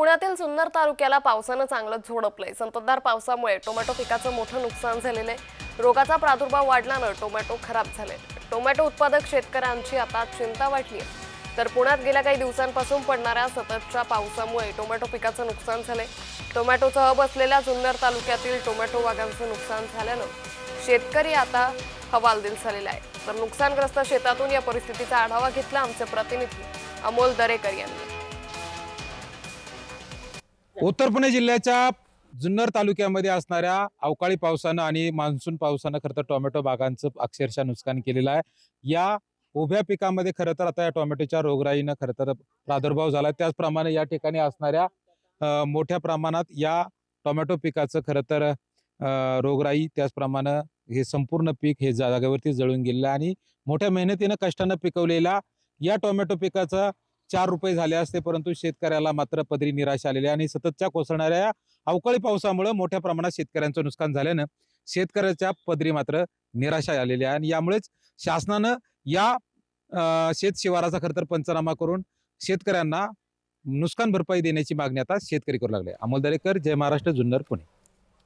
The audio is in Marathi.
पुण्यातील जुन्नर तालुक्याला पावसानं चांगलं झोडपलंय. संततधार पावसामुळे टोमॅटो पिकाचं मोठं नुकसान झालेलं आहे रोगाचा प्रादुर्भाव वाढल्यानं टोमॅटो खराब झाले. टोमॅटो उत्पादक शेतकऱ्यांची आता चिंता वाटली आहे तर पुण्यात गेल्या काही दिवसांपासून पडणाऱ्या सततच्या पावसामुळे टोमॅटो पिकाचं नुकसान झाले टोमॅटोचं हब असलेल्या जुन्नर तालुक्यातील टोमॅटो बागांचं नुकसान झाल्यानं शेतकरी आता हवालदिल झालेला आहे. तर नुकसानग्रस्त शेतातून या परिस्थितीचा आढावा घेतला आमचे प्रतिनिधी अमोल दरेकर यांनी. हो. उत्तर पुणे जिल्ह्याच्या जुन्नर तालुक्यामध्ये असणाऱ्या अवकाळी पावसानं आणि मान्सून पावसानं खरं तर टोमॅटो बागांचं अक्षरशः नुकसान केलेलं आहे. या उभ्या पिकामध्ये खरं तर आता या टोमॅटोच्या रोगराईनं खरं तर प्रादुर्भाव झाला त्याचप्रमाणे या ठिकाणी असणाऱ्या मोठ्या प्रमाणात या टोमॅटो पिकाचं खरं तर रोगराई त्याचप्रमाणे हे संपूर्ण पीक हे जागेवरती जळून गेलेलं आहे. आणि मोठ्या मेहनतीनं कष्टानं पिकवलेल्या या टोमॅटो पिकाचं चार रुपये झाले असते परंतु शेतकऱ्याला मात्र पदरी निराशा आलेली आहे आणि सततच्या कोसळणाऱ्या अवकाळी पावसामुळे मोठ्या प्रमाणात शेतकऱ्यांचं नुकसान झाल्यानं शेतकऱ्याच्या पदरी मात्र निराशा आलेली आहे. आणि यामुळेच शासनानं या शेतशिवाराचा शेत शिवाराचा खरं तर पंचनामा करून शेतकऱ्यांना नुकसान भरपाई देण्याची मागणी आता शेतकरी करू लागले. अमोल दरेकर जय महाराष्ट्र जुन्नर पुणे.